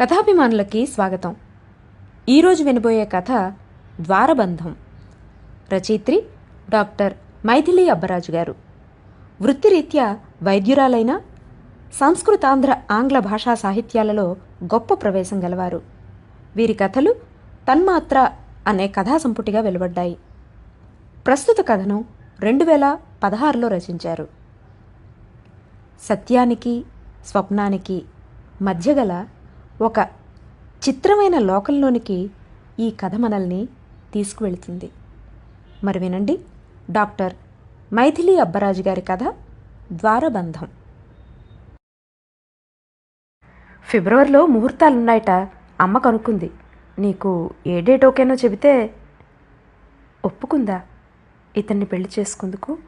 కథాభిమానులకి స్వాగతం. ఈరోజు వినబోయే కథ ద్వారబంధం. రచయిత్రి డాక్టర్ మైథిలి అబ్బరాజు గారు. వృత్తిరీత్యా వైద్యురాలైన సంస్కృతాంధ్ర ఆంగ్ల భాషా సాహిత్యాలలో గొప్ప ప్రవేశం గలవారు. వీరి కథలు తన్మాత్ర అనే కథా సంపుటిగా వెలువడ్డాయి. ప్రస్తుత కథను రెండు వేల పదహారులో రచించారు. సత్యానికి స్వప్నానికి మధ్యగల ఒక చిత్రమైన లోకంలోనికి ఈ కథ మనల్ని తీసుకువెళుతుంది. మరి వినండి. డాక్టర్ మైథిలి అబ్బరాజు గారి కథ ద్వారబంధం. ఫిబ్రవరిలో ముహూర్తాలున్నాయట అమ్మ కనుక్కుంది. నీకు ఏ డేట్ ఓకేనో చెబితే ఒప్పుకుందా ఇతన్ని పెళ్ళి చేసుకుందుకు?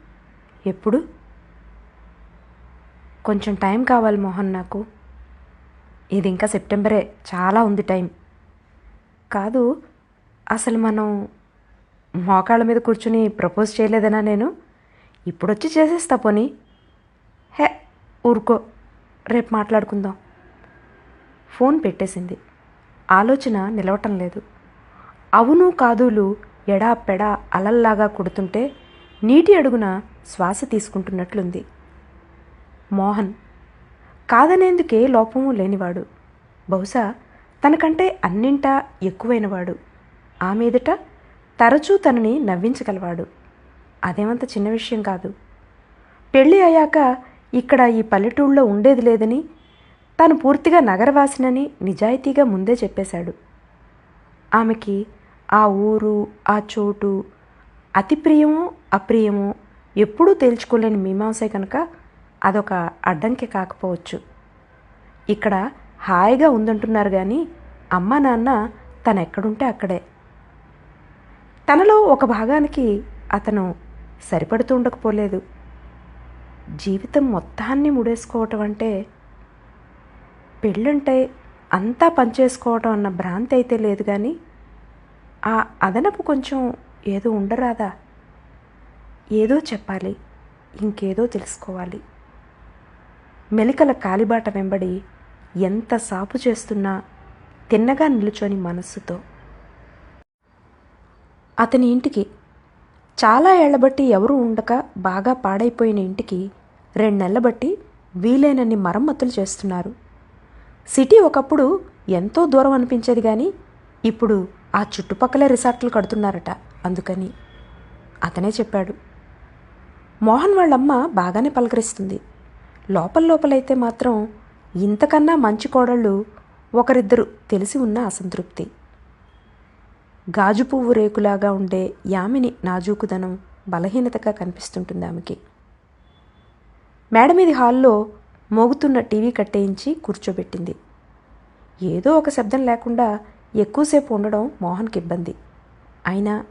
ఎప్పుడు? కొంచెం టైం కావాలి మోహన్ నాకు. ఇది ఇంకా సెప్టెంబరే. చాలా ఉంది టైం. కాదు అసలు మనం మోకాళ్ళ మీద కూర్చుని ప్రపోజ్ చేయలేదనా నేను? ఇప్పుడొచ్చి చేసేస్తా పోనీ. హే ఊరుకో. రేపు మాట్లాడుకుందాం. ఫోన్ పెట్టేసింది. ఆలోచన నిలవటం లేదు. అవును కాదులు ఎడా పెడా అలల్లాగా కొడుతుంటే నీటి అడుగున శ్వాస తీసుకుంటున్నట్లుంది. మోహన్ కాదనేందుకే లోపము లేనివాడు. బహుశా తనకంటే అన్నింటా ఎక్కువైనవాడు. ఆ మీదట తరచూ తనని నవ్వించగలవాడు. అదేమంత చిన్న విషయం కాదు. పెళ్ళి అయ్యాక ఇక్కడ ఈ పల్లెటూళ్ళలో ఉండేది లేదని తాను పూర్తిగా నగరవాసినని నిజాయితీగా ముందే చెప్పేశాడు. ఆమెకి ఆ ఊరు ఆ చోటు అతి ప్రియమో అప్రియమో ఎప్పుడూ తేల్చుకోలేని మీమాంసే కనుక అదొక అడ్డంకి కాకపోవచ్చు. ఇక్కడ హాయిగా ఉందంటున్నారు కానీ అమ్మ నాన్న తను ఎక్కడుంటే అక్కడే. తనలో ఒక భాగానికి అతను సరిపడుతూ ఉండకపోలేదు. జీవితం మొత్తాన్ని ముడేసుకోవటం అంటే పెళ్ళంటే అంతా పనిచేసుకోవటం అన్న భ్రాంతి అయితే లేదు కానీ ఆ అదనపు కొంచెం ఏదో ఉండరాదా? ఏదో చెప్పాలి ఇంకేదో తెలుసుకోవాలి. మెలికల కాలిబాట వెంబడి ఎంత సాపు చేస్తున్నా తిన్నగా నిలుచొని మనస్సుతో. అతని ఇంటికి చాలా ఏళ్ళ బట్టి ఎవరూ ఉండక బాగా పాడైపోయిన ఇంటికి రెండు నెలల బట్టి వీలైనన్ని మరమ్మతులు చేస్తున్నారు. సిటీ ఒకప్పుడు ఎంతో దూరం అనిపించేది కానీ ఇప్పుడు ఆ చుట్టుపక్కల రిసార్ట్లు కడుతున్నారట అందుకని. అతనే చెప్పాడు మోహన్ వాళ్ళమ్మ బాగానే పలకరిస్తుంది. లోపల లోపలైతే మాత్రం ఇంతకన్నా మంచి కోడళ్ళు ఒకరిద్దరు తెలిసి ఉన్న అసంతృప్తి. గాజు పువ్వు రేకులాగా ఉండే యామిని నాజూకుదనం బలహీనతగా కనిపిస్తుంటుంది ఆమెకి. మేడ మీది హాల్లో మోగుతున్న టీవీ కట్టేయించి కూర్చోబెట్టింది. ఏదో ఒక శబ్దం లేకుండా ఎక్కువసేపు ఉండడం మోహన్కి ఇబ్బంది. అయినా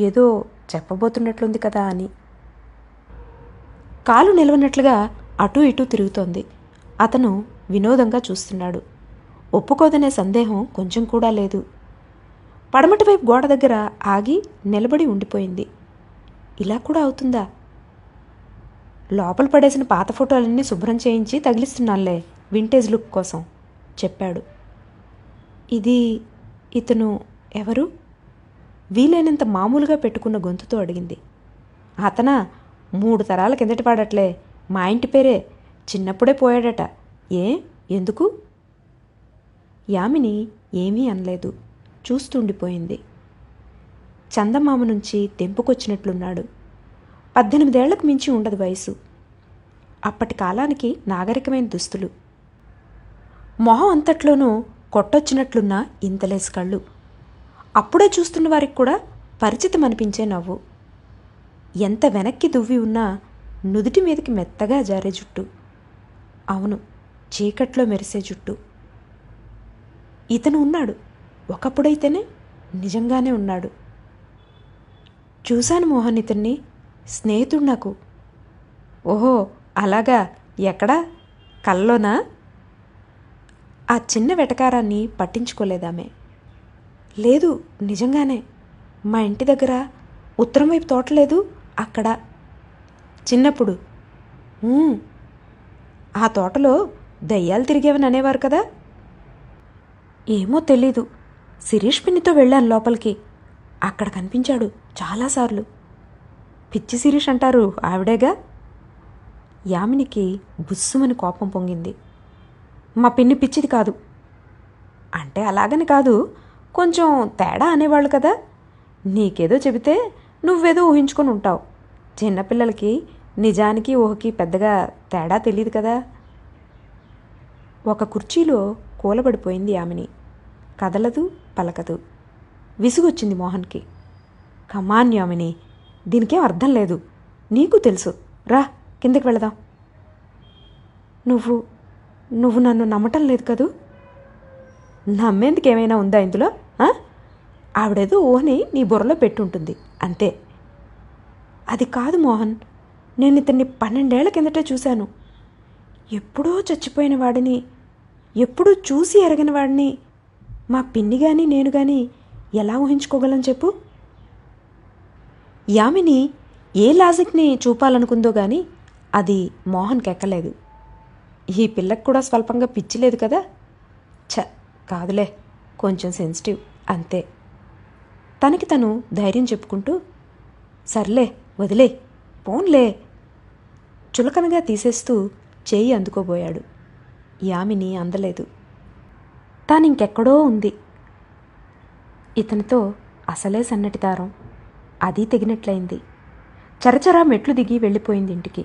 ఏదో చెప్పబోతున్నట్లుంది కదా అని. కాలు నిలవనట్లుగా అటూ ఇటూ తిరుగుతోంది. అతను వినోదంగా చూస్తున్నాడు. ఒప్పుకోదనే సందేహం కొంచెం కూడా లేదు. పడమటి వైపు గోడ దగ్గర ఆగి నిలబడి ఉండిపోయింది. ఇలా కూడా అవుతుందా? లోపల పడేసిన పాత ఫోటోలన్నీ శుభ్రం చేయించి తగిలిస్తున్నానులే వింటేజ్ లుక్ కోసం చెప్పాడు. ఇది ఇతను ఎవరు? వీలైనంత మామూలుగా పెట్టుకున్న గొంతుతో అడిగింది. అతనా? మూడు తరాల కిందటి పాడట్లే. మా ఇంటి పేరే చిన్నప్పుడే పోయాడట. ఏ? ఎందుకు? యామిని ఏమీ అనలేదు. చూస్తుండిపోయింది. చందమామ నుంచి తెంపుకొచ్చినట్లున్నాడు. పద్దెనిమిదేళ్ళకు మించి ఉండదు వయసు. అప్పటి కాలానికి నాగరికమైన దుస్తులు. మొహం అంతట్లోనూ కొట్టొచ్చినట్లున్న ఇంతలేసి కళ్ళు. అప్పుడే చూస్తున్న వారికి కూడా పరిచితం అనిపించే నవ్వు. ఎంత వెనక్కి దువ్వి ఉన్నా నుదుటి మీదకి మెత్తగా జారే జుట్టు. అవును చీకట్లో మెరిసే జుట్టు. ఇతను ఉన్నాడు. ఒకప్పుడైతేనే నిజంగానే ఉన్నాడు. చూశాను మోహన్ ఇతన్ని. స్నేహితుడు నాకు. ఓహో అలాగా? ఎక్కడా? కల్లోనా? ఆ చిన్న వెటకారాన్ని పట్టించుకోలేదామె. లేదు నిజంగానే. మా ఇంటి దగ్గర ఉత్తరం వైపు తోటలేదు అక్కడ చిన్నప్పుడు. ఆ తోటలో దయ్యాలు తిరిగేవని అనేవారు కదా? ఏమో తెలీదు. శిరీష్ పిన్నితో వెళ్ళాను లోపలికి. అక్కడ కనిపించాడు చాలాసార్లు. పిచ్చి శిరీష్ అంటారు ఆవిడేగా? యామినికి బుస్సుమని కోపం పొంగింది. మా పిన్ని పిచ్చిది కాదు. అంటే అలాగని కాదు కొంచెం తేడా అనేవాళ్ళు కదా? నీకేదో చెబితే నువ్వేదో ఊహించుకొని ఉంటావు. చిన్నపిల్లలకి నిజానికి ఊహకి పెద్దగా తేడా తెలియదు కదా. ఒక కుర్చీలో కూలబడిపోయింది ఆమెని. కదలదు పలకదు. విసుగొచ్చింది మోహన్కి. కమాన్ యామిని దీనికేం అర్థం లేదు. నీకు తెలుసు. రా కిందకి వెళదాం. నువ్వు నువ్వు నన్ను నమ్మటం లేదు కదూ? నమ్మేందుకు ఏమైనా ఉందా ఇందులో? ఆవిడేదో ఊహని నీ బుర్రలో పెట్టుంటుంది. అంతే. అది కాదు మోహన్. నేను ఇతన్ని పన్నెండేళ్ళ కిందటే చూశాను. ఎప్పుడో చచ్చిపోయిన వాడిని ఎప్పుడూ చూసి ఎరగని వాడిని మా పిన్ని కానీ నేను కానీ ఎలా ఊహించుకోగలం చెప్పు? యామిని ఏ లాజిక్ని చూపాలనుకుందో కానీ అది మోహన్కి ఎక్కలేదు. ఈ పిల్లకి కూడా స్వల్పంగా పిచ్చి లేదు కదా? ఛ కాదులే కొంచెం సెన్సిటివ్ అంతే. తనకి తను ధైర్యం చెప్పుకుంటూ సర్లే వదిలే పోన్లే చులకనగా తీసేస్తూ చేయి అందుకోబోయాడు. యామిని అందలేదు. తానింకెక్కడో ఉంది. ఇతనితో అసలే సన్నటి దారం. అది తెగినట్లయింది. చరచరా మెట్లు దిగి వెళ్ళిపోయింది ఇంటికి.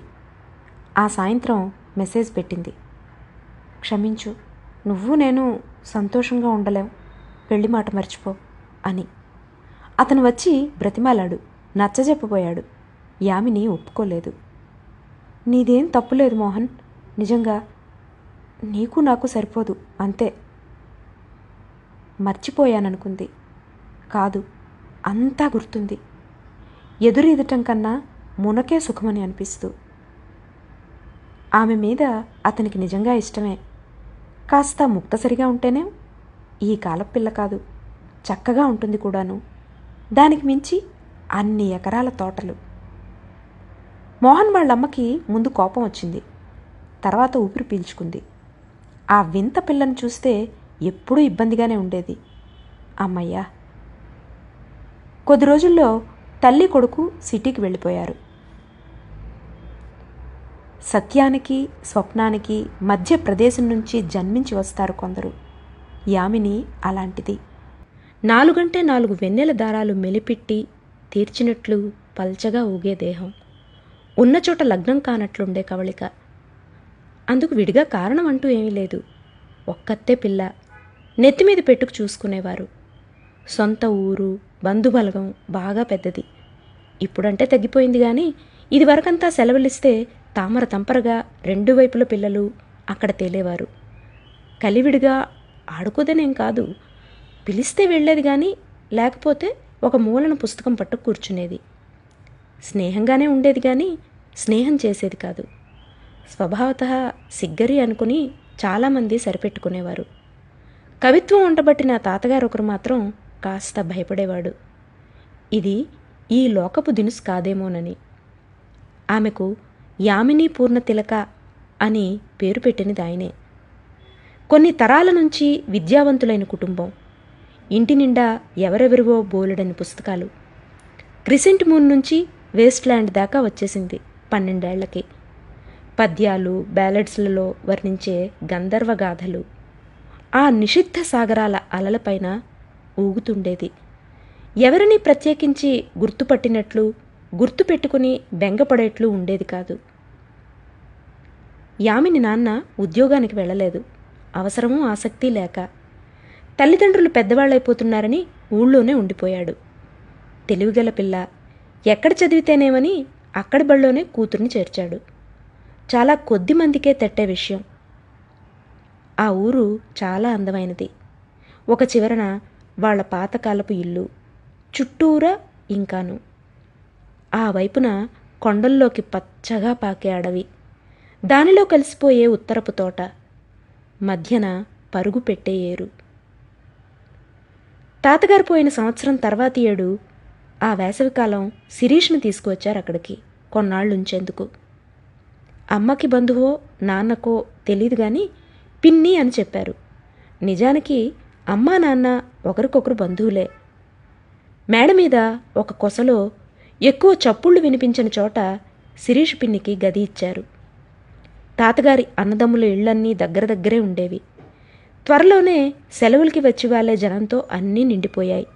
ఆ సాయంత్రం మెసేజ్ పెట్టింది. క్షమించు నువ్వు నేను సంతోషంగా ఉండలేం. పెళ్ళి మాట మర్చిపో అని. అతను వచ్చి బ్రతిమాలాడు. నచ్చజెప్పబోయాడు. యామిని ఒప్పుకోలేదు. నీదేం తప్పులేదు మోహన్. నిజంగా నీకు నాకు సరిపోదు అంతే. మర్చిపోయాననుకుంది. కాదు అంతా గుర్తుంది. ఎదురెదటం కన్నా మునకే సుఖమని అనిపిస్తూ. ఆమె మీద అతనికి నిజంగా ఇష్టమే. కాస్త ముక్తసరిగా ఉంటేనే ఈ కాలపిల్ల కాదు. చక్కగా ఉంటుంది కూడాను. దానికి మించి అన్ని ఎకరాల తోటలు. మోహన్ వాళ్ళమ్మకి ముందు కోపం వచ్చింది. తర్వాత ఊపిరి పీల్చుకుంది. ఆ వింత పిల్లను చూస్తే ఎప్పుడూ ఇబ్బందిగానే ఉండేది. అమ్మయ్యా! కొద్ది రోజుల్లో తల్లి కొడుకు సిటీకి వెళ్ళిపోయారు. సత్యానికి స్వప్నానికి మధ్య ప్రదేశం నుంచి జన్మించి వస్తారు కొందరు. యామిని అలాంటిది. నాలుగంటే నాలుగు వెన్నెల దారాలు మెలిపిట్టి తీర్చినట్లు పల్చగా ఊగే దేహం. ఉన్న చోట లగ్నం కానట్లుండే కవళిక. అందుకు విడిగా కారణం అంటూ ఏమీ లేదు. ఒక్కత్తే పిల్ల. నెత్తిమీద పెట్టుకు చూసుకునేవారు. సొంత ఊరు బంధుబలగం బాగా పెద్దది. ఇప్పుడంటే తగ్గిపోయింది కానీ ఇదివరకంతా సెలవులిస్తే తామర తంపరగా రెండు వైపుల పిల్లలు అక్కడ తేలేవారు. కలివిడిగా ఆడుకోదనేం కాదు. పిలిస్తే వెళ్ళేది కానీ లేకపోతే ఒక మూలన పుస్తకం పట్టు కూర్చునేది. స్నేహంగానే ఉండేది కానీ స్నేహం చేసేది కాదు. స్వభావత సిగ్గరి అనుకుని చాలామంది సరిపెట్టుకునేవారు. కవిత్వం ఉండబట్టిన తాతగారు ఒకరు మాత్రం కాస్త భయపడేవాడు. ఇది ఈ లోకపు దినుసు కాదేమోనని. ఆమెకు యామిని పూర్ణ తిలక అని పేరు పెట్టినది ఆయనే. కొన్ని తరాల నుంచి విద్యావంతులైన కుటుంబం. ఇంటి నిండా ఎవరెవరివో బోలెడని పుస్తకాలు. క్రిసెంట్ మూన్ నుంచి వేస్ట్ ల్యాండ్ దాకా వచ్చేసింది పన్నెండేళ్ళకి. పద్యాలు బ్యాలెడ్స్లలో వర్ణించే గంధర్వ గాథలు ఆ నిషిద్ధ సాగరాల అలలపైన ఊగుతుండేది. ఎవరిని ప్రత్యేకించి గుర్తుపట్టినట్లు గుర్తుపెట్టుకుని బెంగపడేట్లు ఉండేది కాదు. యామిని నాన్న ఉద్యోగానికి వెళ్ళలేదు. అవసరమూ ఆసక్తి లేక తల్లిదండ్రులు పెద్దవాళ్ళైపోతున్నారని ఊళ్ళోనే ఉండిపోయాడు. తెలివిగల పిల్ల ఎక్కడ చదివితేనేమని అక్కడి బళ్ళోనే కూతుర్ని చేర్చాడు. చాలా కొద్ది మందికే తట్టే విషయం. ఆ ఊరు చాలా అందమైనది. ఒక చివరన వాళ్ళ పాతకాలపు ఇల్లు చుట్టూరా ఇంకాను. ఆ వైపున కొండల్లోకి పచ్చగా పాకే అడవి. దానిలో కలిసిపోయే ఉత్తరపు తోట. మధ్యన పరుగు పెట్టే ఏరు. తాతగారు పోయిన సంవత్సరం తర్వాతి ఏడు ఆ వేసవికాలం శిరీష్ను తీసుకువచ్చారు అక్కడికి కొన్నాళ్ళు ఉంచేందుకు అమ్మకి బంధువో నాన్నకో తెలియదు కానీ పిన్ని అని చెప్పారు. నిజానికి అమ్మా నాన్న ఒకరికొకరు బంధువులే. మేడ మీద ఒక కొసలో ఎక్కువ చప్పుళ్ళు వినిపించిన చోట శిరీష్ పిన్నికి గది ఇచ్చారు. తాతగారి అన్నదమ్ముల ఇళ్ళన్నీ దగ్గర దగ్గరే ఉండేవి. త్వరలోనే సెలవులకి వచ్చి వాళ్ళే జనంతో అన్నీ నిండిపోయాయి.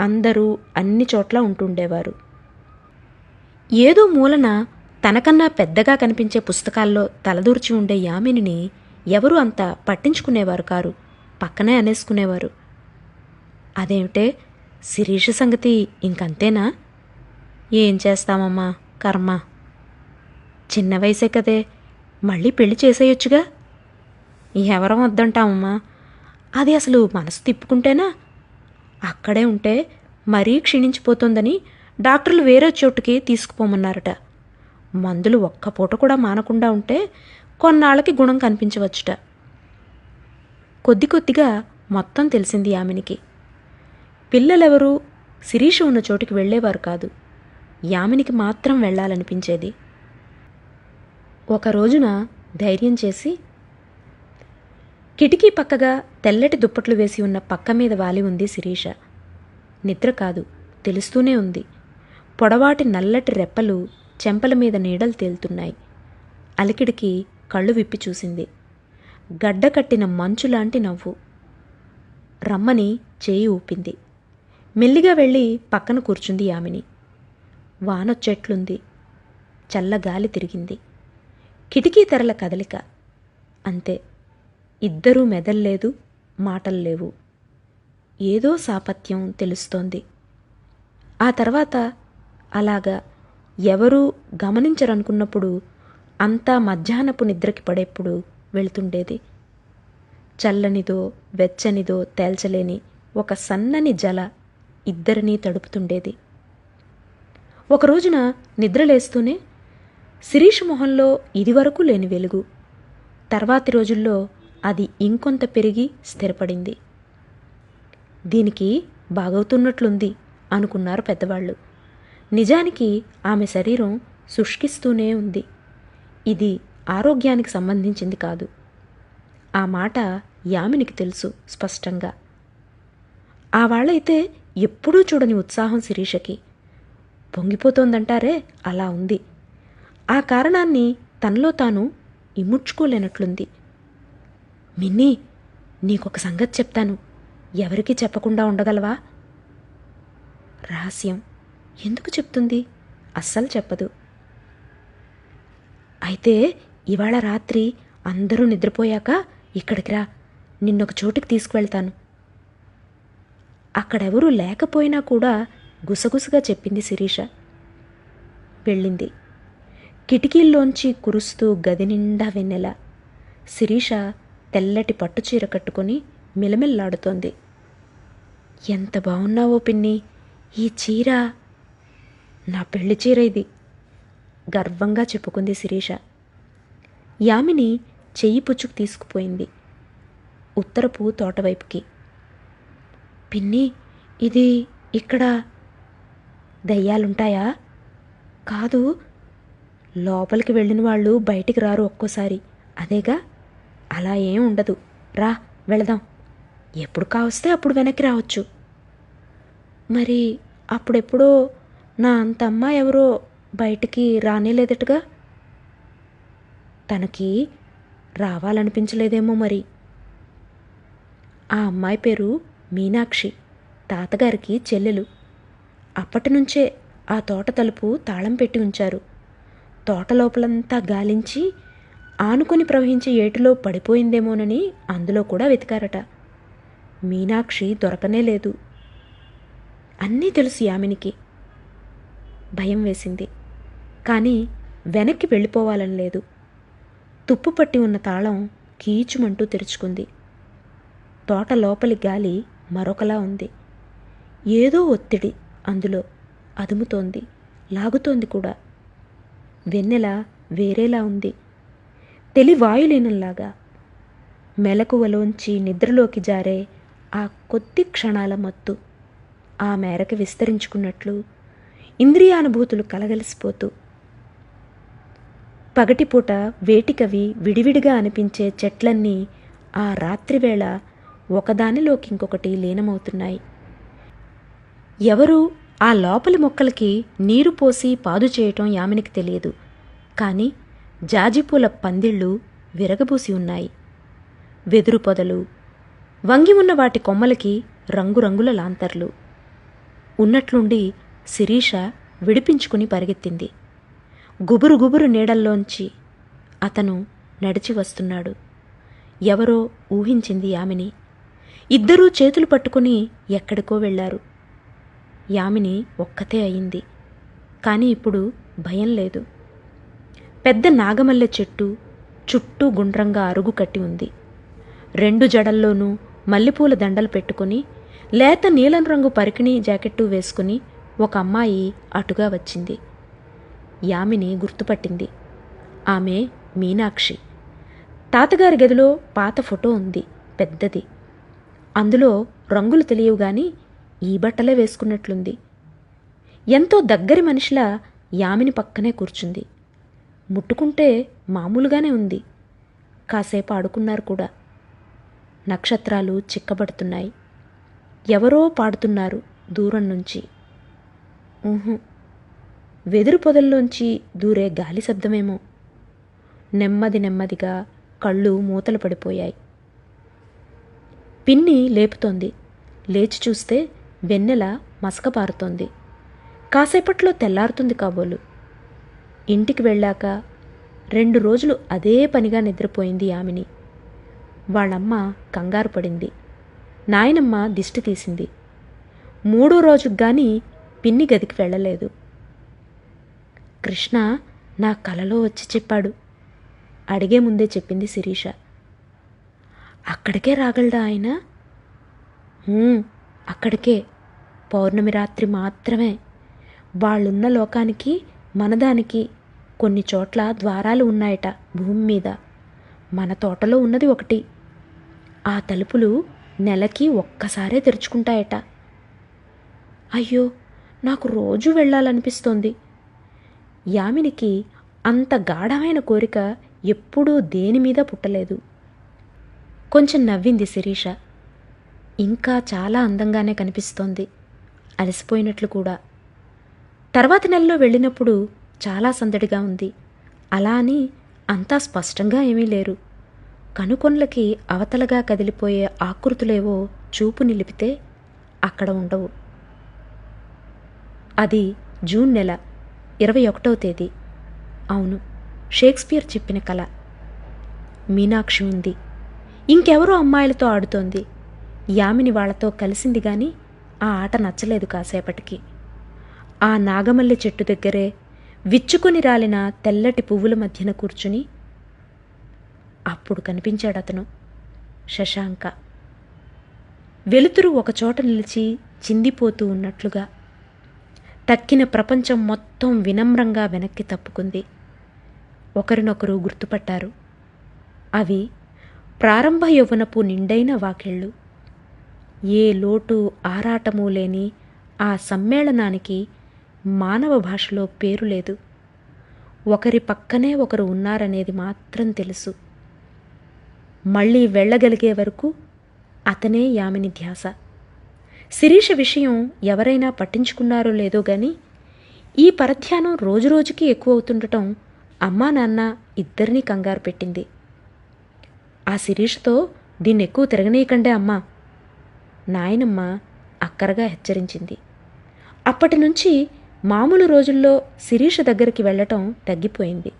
అందరూ అన్ని చోట్ల ఉంటుండేవారు. ఏదో మూలన తనకన్నా పెద్దగా కనిపించే పుస్తకాల్లో తలదూర్చి ఉండే యామినిని ఎవరు అంత పట్టించుకునేవారు కారు. పక్కనే అనేసుకునేవారు. అదేమిటే శిరీష సంగతి ఇంకంతేనా? ఏం చేస్తామమ్మా కర్మ? చిన్న వయసే కదే మళ్ళీ పెళ్ళి చేసేయొచ్చుగా? ఎవరం వద్దంటామమ్మా? అది అసలు మనసు తిప్పుకుంటేనా? అక్కడే ఉంటే మరీ క్షీణించిపోతుందని డాక్టర్లు వేరే చోటుకి తీసుకుపోమన్నారట. మందులు ఒక్క పూట కూడా మానకుండా ఉంటే కొన్నాళ్ళకి గుణం కనిపించవచ్చుట. కొద్ది కొద్దిగా మొత్తం తెలిసింది యామినికి. పిల్లలెవరూ శిరీష ఉన్న చోటుకి వెళ్ళేవారు కాదు. యామినికి మాత్రం వెళ్ళాలనిపించేది. ఒక రోజున ధైర్యం చేసి కిటికీ పక్కగా తెల్లటి దుప్పట్లు వేసి ఉన్న పక్క మీద వాలి ఉంది శిరీష. నిద్ర కాదు తెలుస్తూనే ఉంది. పొడవాటి నల్లటి రెప్పలు చెంపల మీద నీడలు తేలుతున్నాయి. అలికిడికి కళ్ళు విప్పి చూసింది. గడ్డ కట్టిన మంచులాంటి నవ్వు. రమ్మని చేయి ఊపింది. మెల్లిగా వెళ్ళి పక్కన కూర్చుంది యామిని. వానొచ్చేట్లుంది చల్ల గాలి తిరిగింది. కిటికీ తెరల కదలిక. అంతే. ఇద్దరూ మెదల్లేదు మాటల్లేవు. ఏదో సాపత్యం తెలుస్తోంది. ఆ తర్వాత అలాగా ఎవరూ గమనించరనుకున్నప్పుడు అంతా మధ్యాహ్నపు నిద్రకి పడేప్పుడు వెళ్తుండేది. చల్లనిదో వెచ్చనిదో తేల్చలేని ఒక సన్నని జల ఇద్దరినీ తడుపుతుండేది. ఒక రోజున నిద్రలేస్తూనే శిరీష్ మొహంలో ఇదివరకు లేని వెలుగు. తర్వాతి రోజుల్లో అది ఇంకొంత పెరిగి స్థిరపడింది. దీనికి బాగవుతున్నట్లుంది అనుకున్నారు పెద్దవాళ్ళు. నిజానికి ఆమె శరీరం శుష్కిస్తూనే ఉంది. ఇది ఆరోగ్యానికి సంబంధించింది కాదు. ఆ మాట యామినికి తెలుసు స్పష్టంగా. ఆ వాళ్ళైతే ఎప్పుడూ చూడని ఉత్సాహం శిరీషకి. పొంగిపోతోందంటారే అలా ఉంది. ఆ కారణాన్ని తనలో తాను ఇముడ్చుకోలేనట్లుంది. మిన్నీ నీకొక సంగతి చెప్తాను. ఎవరికి చెప్పకుండా ఉండగలవా? రహస్యం. ఎందుకు చెప్తుంది? అస్సలు చెప్పదు. అయితే ఇవాళ రాత్రి అందరూ నిద్రపోయాక ఇక్కడికి రా. నిన్నొక చోటుకి తీసుకువెళ్తాను. అక్కడెవరూ లేకపోయినా కూడా గుసగుసగా చెప్పింది శిరీష. వెళ్ళింది. కిటికీల్లోంచి కురుస్తూ గది నిండా వెన్నెల. శిరీష తెల్లటి పట్టుచీర కట్టుకొని మిలమిల్లాడుతోంది. ఎంత బాగున్నావో పిన్ని ఈ చీర. నా పెళ్ళి చీర ఇది గర్వంగా చెప్పుకుంది శిరీష. యామిని చెయ్యి పుచ్చుకు తీసుకుపోయింది ఉత్తరపు తోటవైపుకి. పిన్ని ఇది ఇక్కడ దయ్యాలుంటాయా? కాదు లోపలికి వెళ్ళిన వాళ్ళు బయటికి రారు ఒక్కోసారి. అదేగా? అలా ఏం ఉండదు. రా వెళదాం. ఎప్పుడు కావస్తే అప్పుడు వెనక్కి రావచ్చు. మరి అప్పుడెప్పుడో నా అంత అమ్మ ఎవరో బయటికి రానేలేదటగా? తనకి రావాలనిపించలేదేమో మరి. ఆ అమ్మాయి పేరు మీనాక్షి తాతగారికి చెల్లెలు. అప్పటి నుంచే ఆ తోట తలుపు తాళం పెట్టి ఉంచారు. తోట లోపలంతా గాలించి ఆనుకొని ప్రవహించే ఏటిలో పడిపోయిందేమోనని అందులో కూడా వెతికారట. మీనాక్షి దొరకనే లేదు. అన్నీ తెలుసు యామినికి. భయం వేసింది. కానీ వెనక్కి వెళ్ళిపోవాలని లేదు. తుప్పు పట్టి ఉన్న తాళం కీచుమంటూ తెరుచుకుంది. తోట లోపలి గాలి మరొకలా ఉంది. ఏదో ఒత్తిడి అందులో అదుముతోంది లాగుతోంది కూడా. వెన్నెల వేరేలా ఉంది. తెలివాయులేనంలాగా మెలకువలోంచి నిద్రలోకి జారే ఆ కొద్ది క్షణాల మత్తు ఆ మేరకు విస్తరించుకున్నట్లు ఇంద్రియానుభూతులు కలగలిసిపోతూ పగటిపూట వేటికవి విడివిడిగా అనిపించే చెట్లన్నీ ఆ రాత్రివేళ ఒకదానిలోకి ఇంకొకటి లీనమవుతున్నాయి. ఎవరు ఆ లోపలి మొక్కలకి నీరు పోసి పాదు చేయటం యామినికి తెలియదు. కానీ జాజిపూల పందిళ్ళు విరగబూసి ఉన్నాయి. వెదురు పొదలు వంగి ఉన్న వాటి కొమ్మలకి రంగురంగుల లాంతర్లు. ఉన్నట్లుండి శిరీష విడిపించుకుని పరిగెత్తింది. గుబురు గుబురు నీడల్లోంచి అతను నడిచి వస్తున్నాడు. ఎవరో ఊహించింది యామిని. ఇద్దరూ చేతులు పట్టుకుని ఎక్కడికో వెళ్ళారు. యామిని ఒక్కతే అయింది. కానీ ఇప్పుడు భయం లేదు. పెద్ద నాగమల్లె చెట్టు చుట్టూ గుండ్రంగా అరుగు కట్టి ఉంది. రెండు జడల్లోనూ మల్లెపూల దండలు పెట్టుకుని లేత నీలం రంగు పరికిణీ జాకెట్టు వేసుకుని ఒక అమ్మాయి అటుగా వచ్చింది. యామిని గుర్తుపట్టింది. ఆమె మీనాక్షి. తాతగారి గదిలో పాత ఫోటో ఉంది పెద్దది. అందులో రంగులు తెలియవు గాని ఈ బట్టలే వేసుకున్నట్లుంది. ఎంతో దగ్గరి మనిషిలా యామిని పక్కనే కూర్చుంది. ముట్టుకుంటే మామూలుగానే ఉంది. కాసేపు ఆడుకున్నారు కూడా. నక్షత్రాలు చిక్కబడుతున్నాయి. ఎవరో పాడుతున్నారు దూరం నుంచి. ఊహు. వెదురు పొదల్లోంచి దూరే గాలి శబ్దమేమో. నెమ్మది నెమ్మదిగా కళ్ళు మూతలు పడిపోయాయి. పిన్ని లేపుతోంది. లేచి చూస్తే వెన్నెల మసకపారుతోంది కాసేపట్లో తెల్లారుతుంది కాబోలు. ఇంటికి వెళ్ళాక రెండు రోజులు అదే పనిగా నిద్రపోయింది ఆమెని వాళ్ళమ్మ కంగారు పడింది. నాయనమ్మ దిష్టి తీసింది. మూడో రోజుకు గాని పిన్ని గదికి వెళ్ళలేదు. కృష్ణ నా కలలో వచ్చి చెప్పాడు. అడిగే ముందే చెప్పింది శిరీష. అక్కడికే రాగలడా ఆయన? అక్కడికే. పౌర్ణమి రాత్రి మాత్రమే. వాళ్ళున్న లోకానికి మనదానికి కొన్ని చోట్ల ద్వారాలు ఉన్నాయట భూమి మీద. మన తోటలో ఉన్నది ఒకటి. ఆ తలుపులు నెలకి ఒక్కసారే తెరుచుకుంటాయట. అయ్యో నాకు రోజు వెళ్ళాలనిపిస్తోంది. యామినికి అంత గాఢమైన కోరిక ఎప్పుడూ దేని మీద పుట్టలేదు. కొంచెం నవ్వింది శిరీష. ఇంకా చాలా అందంగానే కనిపిస్తోంది. అలసిపోయినట్లు కూడా. తర్వాత నెలలో వెళ్ళినప్పుడు చాలా సందడిగా ఉంది. అలా అని అంతా స్పష్టంగా ఏమీ లేరు. కనుకొన్లకి అవతలగా కదిలిపోయే ఆకృతులేవో చూపు నిలిపితే అక్కడ ఉండవు. అది జూన్ నెల ఇరవై ఒకటవ తేదీ. అవును షేక్స్పియర్ చెప్పిన కళ మీనాక్షి ఉంది. ఇంకెవరో అమ్మాయిలతో ఆడుతోంది. యామిని వాళ్ళతో కలిసింది గాని ఆ ఆట నచ్చలేదు కాసేపటికి. ఆ నాగమల్లి చెట్టు దగ్గరే విచ్చుకొని రాలిన తెల్లటి పువ్వుల మధ్యన కూర్చుని అప్పుడు కనిపించాడు అతను శశాంక. వెలుతురు ఒకచోట నిలిచి చిందిపోతూ ఉన్నట్లుగా తక్కిన ప్రపంచం మొత్తం వినమ్రంగా వెనక్కి తప్పుకుంది. ఒకరినొకరు గుర్తుపట్టారు. అవి ప్రారంభ యౌవనపు నిండైన వాకిళ్ళు. ఏ లోటు ఆరాటము లేని ఆ సమ్మేళనానికి మానవ భాషలో పేరు లేదు. ఒకరి పక్కనే ఒకరు ఉన్నారనేది మాత్రం తెలుసు. మళ్ళీ వెళ్ళగలిగే వరకు అతనే యామిని ధ్యాస. శిరీష విషయం ఎవరైనా పట్టించుకున్నారో లేదో గాని ఈ పరధ్యానం రోజురోజుకి ఎక్కువ అవుతుండటం అమ్మా నాన్న ఇద్దరినీ కంగారు పెట్టింది. ఆ శిరీషతో దీన్ని ఎక్కువ తిరగనీయకండే అమ్మా. నాయనమ్మ అక్కరగా హెచ్చరించింది. అప్పటి నుంచి మామూలు రోజుల్లో శిరీష దగ్గరికి వెళ్ళటం తగ్గిపోయింది.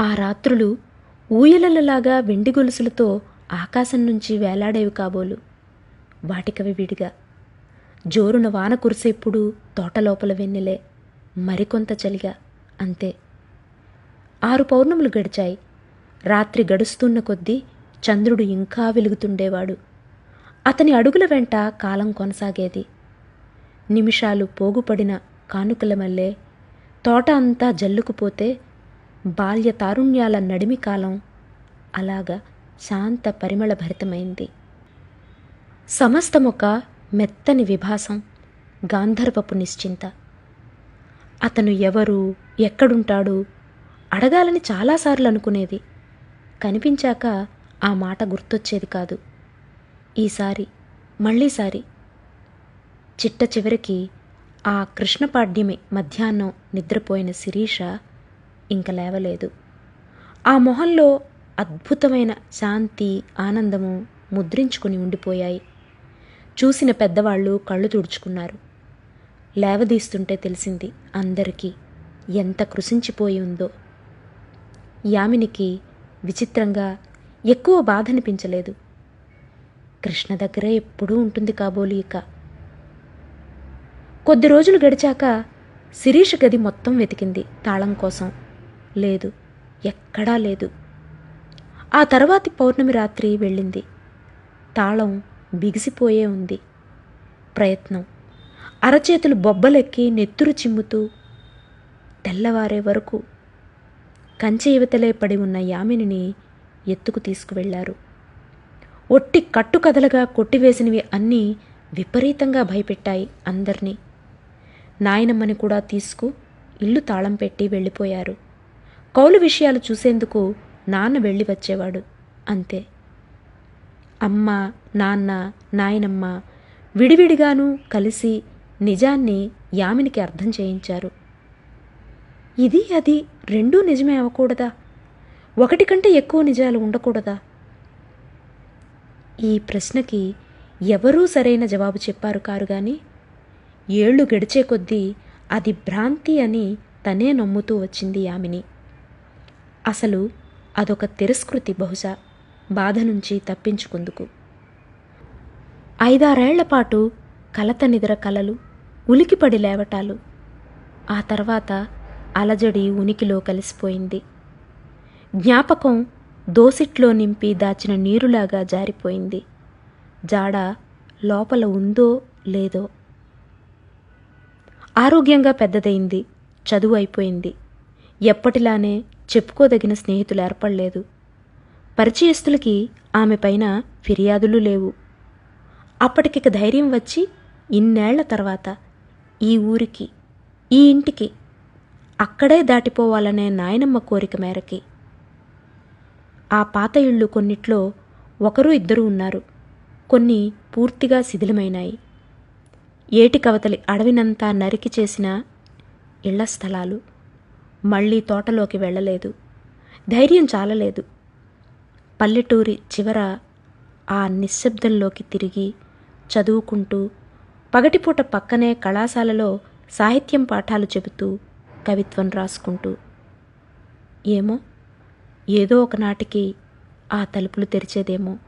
ఆ రాత్రులు ఊయలలలాగా వెండి గొలుసులతో ఆకాశం నుంచి వేలాడేవి కాబోలు. వాటికవి విడిగా. జోరున వాన కురిసేప్పుడు తోటలోపల వెన్నెలే. మరికొంత చలిగా. అంతే. ఆరు పౌర్ణములు గడిచాయి. రాత్రి గడుస్తున్న కొద్దీ చంద్రుడు ఇంకా వెలుగుతుండేవాడు. అతని అడుగుల వెంట కాలం కొనసాగేది. నిమిషాలు పోగుపడిన కానుకల మల్లే తోట అంతా జల్లుకుపోతే బాల్య తారుణ్యాల నడిమి కాలం అలాగా శాంత పరిమళ భరితమైంది. సమస్తమొక మెత్తని విభాసం గాంధర్వపు నిశ్చింత. అతను ఎవరు ఎక్కడుంటాడు అడగాలని చాలాసార్లు అనుకునేది. కనిపించాక ఆ మాట గుర్తొచ్చేది కాదు. ఈసారి మళ్ళీసారి చిట్ట చివరికి ఆ కృష్ణపాడ్యమి మధ్యాహ్నం నిద్రపోయిన శిరీష ఇంక లేవలేదు. ఆ మొహంలో అద్భుతమైన శాంతి ఆనందము ముద్రించుకుని ఉండిపోయాయి. చూసిన పెద్దవాళ్ళు కళ్ళు తుడుచుకున్నారు. లేవదీస్తుంటే తెలిసింది అందరికీ ఎంత కృషించిపోయి ఉందో. యామినికి విచిత్రంగా ఎక్కువ బాధ అనిపించలేదు కృష్ణ దగ్గరే ఎప్పుడూ ఉంటుంది కాబోలు ఇక. కొద్ది రోజులు గడిచాక శిరీష్ గది మొత్తం వెతికింది తాళం కోసం. లేదు ఎక్కడా లేదు. ఆ తర్వాతి పౌర్ణమి రాత్రి వెళ్ళింది. తాళం బిగిసిపోయే ఉంది. ప్రయత్నం. అరచేతులు బొబ్బలెక్కి నెత్తురు చిమ్ముతూ తెల్లవారే వరకు కంచె యువతలే పడి ఉన్న యామినిని ఎత్తుకు తీసుకువెళ్ళారు ఒట్టి కట్టుకథలుగా కొట్టివేసినవి అన్నీ విపరీతంగా భయపెట్టాయి అందరినీ. నాయనమ్మని కూడా తీసుకు ఇల్లు తాళం పెట్టి వెళ్ళిపోయారు. కౌలు విషయాలు చూసేందుకు నాన్న వెళ్ళి వచ్చేవాడు. అంతే. అమ్మ నాన్న నాయనమ్మ విడివిడిగాను కలిసి నిజాన్ని యామినికి అర్థం చేయించారు. ఇది అది రెండూ నిజమే అవ్వకూడదా ఒకటి కంటే ఎక్కువ నిజాలు ఉండకూడదా? ఈ ప్రశ్నకి ఎవరూ సరైన జవాబు చెప్పారు కారు కానీ ఏళ్ళు గడిచే కొద్దీ అది భ్రాంతి అని తనే నమ్ముతూ వచ్చింది యామిని. అసలు అదొక తిరస్కృతి బహుశా బాధ నుంచి తప్పించుకుందుకు. ఐదారేళ్ళ పాటు కలత నిద్ర కలలు ఉలికిపడి లేవటాలు. ఆ తర్వాత అలజడి ఉనికిలో కలిసిపోయింది. జ్ఞాపకం దోసిట్లో నింపి దాచిన నీరులాగా జారిపోయింది. జాడ లోపల ఉందో లేదో ఆరోగ్యంగా పెద్దదైంది చదువు అయిపోయింది. ఎప్పటిలానే చెప్పుకోదగిన స్నేహితులు ఏర్పడలేదు. పరిచయస్తులకి ఆమె పైన ఫిర్యాదులు లేవు. అప్పటికిక ధైర్యం వచ్చి ఇన్నేళ్ళ తర్వాత ఈ ఊరికి ఈ ఇంటికి అక్కడే దాటిపోవాలనే నాయనమ్మ కోరిక మేరకి. ఆ పాత ఇళ్ళు కొన్నిట్లో ఒకరు ఇద్దరు ఉన్నారు. కొన్ని పూర్తిగా శిథిలమైనాయి. ఏటి కవతలి అడవినంతా నరికి చేసిన ఇళ్ళ స్థలాలు. మళ్ళీ తోటలోకి వెళ్ళలేదు. ధైర్యం చాలలేదు. పల్లెటూరి చివర ఆ నిశ్శబ్దంలోకి తిరిగి చదువుకుంటూ పగటిపూట పక్కనే కళాశాలలో సాహిత్యం పాఠాలు చెబుతూ కవిత్వం రాసుకుంటూ. ఏమో ఏదో ఒకనాటికి ఆ తలుపులు తెరిచేదేమో.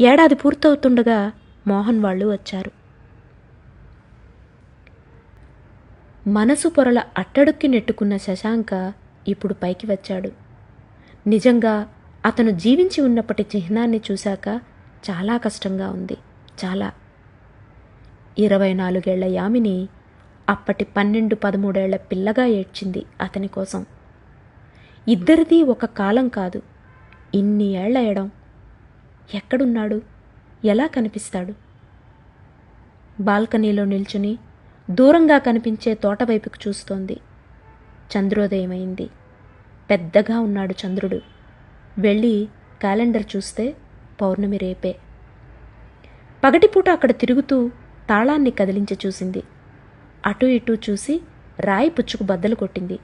ఏడాది పూర్తవుతుండగా మోహన్ వాళ్ళు వచ్చారు. మనసు పొరల అట్టడుక్కి నెట్టుకున్న శశాంక ఇప్పుడు పైకి వచ్చాడు. నిజంగా అతను జీవించి ఉన్నప్పటి చిహ్నాన్ని చూశాక చాలా కష్టంగా ఉంది. చాలా. ఇరవై నాలుగేళ్ళ యామిని అప్పటి పన్నెండు పదమూడేళ్ళ పిల్లగా ఏడ్చింది అతని కోసం. ఇద్దరిది ఒక కాలం కాదు. ఇన్ని ఏళ్ళ ఎడం. ఎక్కడున్నాడు? ఎలా కనిపిస్తాడు? బాల్కనీలో నిల్చుని దూరంగా కనిపించే తోట వైపుకు చూస్తోంది. చంద్రోదయమైంది. పెద్దగా ఉన్నాడు చంద్రుడు. వెళ్ళి క్యాలెండర్ చూస్తే పౌర్ణమి రేపే. పగటిపూట అక్కడ తిరుగుతూ తాళాన్ని కదిలించి చూసింది. అటు ఇటు చూసి రాయి పుచ్చుకు బద్దలు కొట్టింది.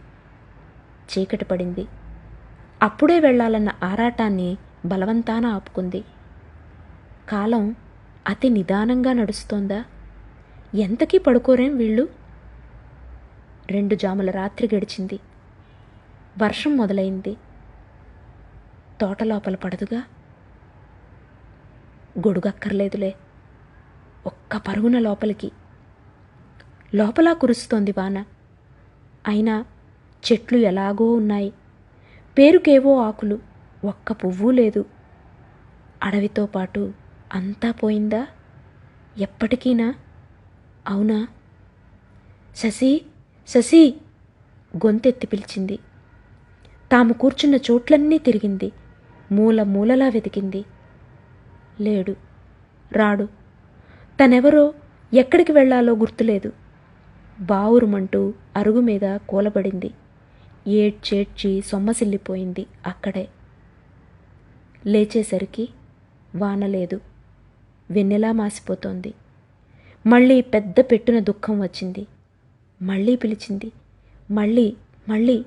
చీకటి పడింది. అప్పుడే వెళ్ళాలన్న ఆరాటాన్ని బలవంతాన ఆపుకుంది. కాలం అతి నిదానంగా నడుస్తోందా? ఎంతకీ పడుకోరేం వీళ్ళు? రెండు జాముల రాత్రి గడిచింది. వర్షం మొదలైంది. తోట లోపల పడదుగా? గొడుగక్కర్లేదులే. ఒక్క పరుగున లోపలికి. లోపల కురుస్తోంది వాన. అయినా చెట్లు ఎలాగో ఉన్నాయి. పేరుకేవో ఆకులు. ఒక్క పువ్వు లేదు. అడవితో పాటు అంతా పోయిందా? ఎప్పటికీనా? అవునా? శశి శశి గొంతెత్తి పిలిచింది. తాము కూర్చున్న చోట్లన్నీ తిరిగింది. మూల మూలలా వెతికింది. లేడు. రాడు. తనెవరో ఎక్కడికి వెళ్ళాలో గుర్తులేదు. బావురుమంటూ అరుగు మీద కూలబడింది. ఏడ్చేడ్చి సొమ్మసిల్లిపోయింది అక్కడే. లేచేసరికి వాన లేదు. వెన్నెలా మాసిపోతోంది. మళ్ళీ పెద్ద పెట్టున దుఃఖం వచ్చింది. మళ్ళీ పిలిచింది. మళ్ళీ మళ్ళీ.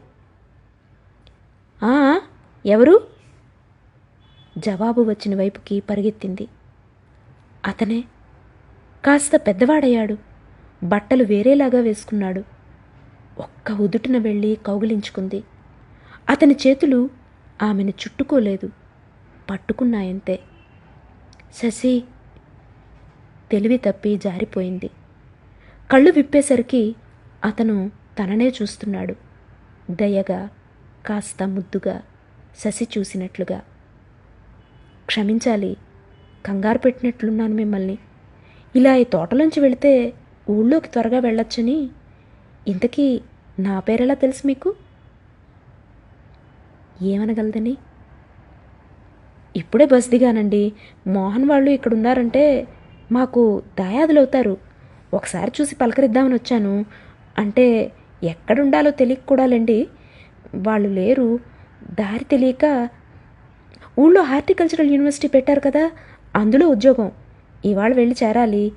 "ఆ, ఎవరు? జవాబు వచ్చిన వైపుకి పరిగెత్తింది. అతనే. కాస్త పెద్దవాడయ్యాడు. బట్టలు వేరేలాగా వేసుకున్నాడు. ఒక్క ఉదుటిన వెళ్ళి కౌగిలించుకుంది. అతని చేతులు ఆమెను చుట్టుకోలేదు. పట్టుకున్నాయంతే. శశి తెలివి తప్పి జారిపోయింది. కళ్ళు విప్పేసరికి అతను తననే చూస్తున్నాడు. దయగా కాస్త ముద్దుగా శశి చూసినట్లుగా. క్షమించాలి కంగారు పెట్టినట్లున్నాను మిమ్మల్ని. ఇలా ఈ తోటలోంచి వెళితే ఊళ్ళోకి త్వరగా వెళ్ళొచ్చని ఇంతకీ నా పేరెలా తెలుసు మీకు? ఏమనగలదని? ఇప్పుడే బస్ దిగానండి. మోహన్ వాళ్ళు ఇక్కడ ఉన్నారంటే మాకు దాయాదులవుతారు. ఒకసారి చూసి పలకరిద్దామని వచ్చాను. అంటే ఎక్కడుండాలో తెలియక కూడాలండి వాళ్ళు లేరు. దారి తెలియక ఊళ్ళో హార్టికల్చరల్ యూనివర్సిటీ పెట్టారు కదా అందులో ఉద్యోగం. ఇవాళ వెళ్ళి చేరాలి.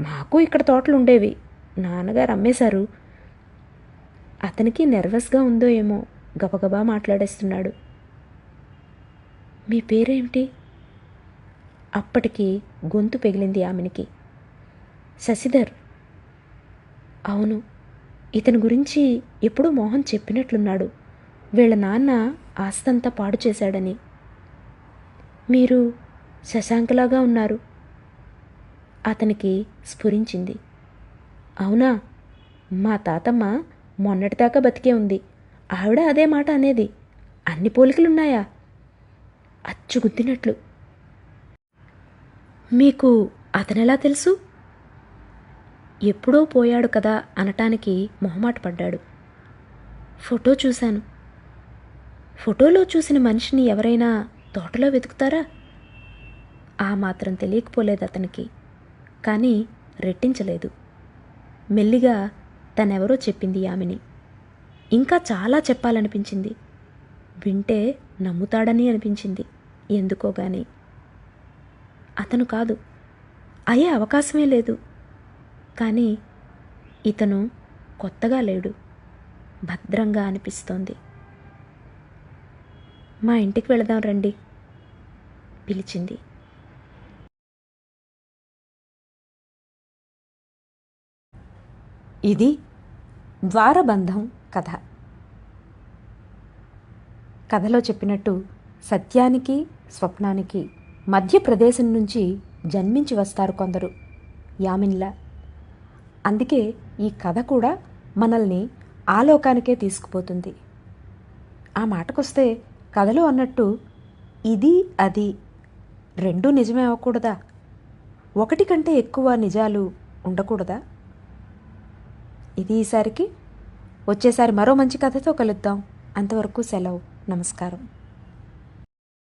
మాకు ఇక్కడ తోటలు ఉండేవి. నాన్నగారు అమ్మేశారు. అతనికి నెర్వస్గా ఉందో ఏమో గబగబా మాట్లాడేస్తున్నాడు. మీ పేరేమిటి? అప్పటికి గొంతు పెగిలింది ఆమెనికి. శశిధర్ అవును ఇతని గురించి ఎప్పుడూ మోహన్ చెప్పినట్లున్నాడు. వీళ్ళ నాన్న ఆస్తంతా పాడు చేశాడని. మీరు శశాంకలాగా ఉన్నారు. అతనికి స్ఫురించింది. అవునా మా తాతమ్మ మొన్నటిదాకా బతికే ఉంది. ఆవిడ అదే మాట అనేది అన్ని పోలికలున్నాయా? అచ్చు గుద్దినట్లు మీకు అతనెలా తెలుసు? ఎప్పుడో పోయాడు కదా అనటానికి మొహమాట పడ్డాడు. ఫోటో చూశాను. ఫోటోలో చూసిన మనిషిని ఎవరైనా తోటలో వెతుకుతారా? ఆ మాత్రం తెలియకపోలేదు అతనికి కానీ రెట్టించలేదు. మెల్లిగా తనెవరో చెప్పింది ఆమెని. ఇంకా చాలా చెప్పాలనిపించింది. వింటే నమ్ముతాడని అనిపించింది. ఎందుకోగాని అతను కాదు. అయ్యే అవకాశమే లేదు. కానీ ఇతను కొత్తగా లేడు. భద్రంగా అనిపిస్తోంది. మా ఇంటికి వెళదాం రండి పిలిచింది. ఇది ద్వారబంధం కథ. కథలో చెప్పినట్టు సత్యానికి స్వప్నానికి మధ్య ప్రదేశం నుంచి జన్మించి వస్తారు కొందరు. యామిన్లా. అందుకే ఈ కథ కూడా మనల్ని ఆలోకానికే తీసుకుపోతుంది. ఆ మాటకొస్తే కథలో అన్నట్టు ఇది అది రెండూ నిజమే అవ్వకూడదా? ఒకటి కంటే ఎక్కువ నిజాలు ఉండకూడదా? ఇది ఈసారికి. వచ్చేసారి మరో మంచి కథతో కలుద్దాం. అంతవరకు సెలవు. నమస్కారం.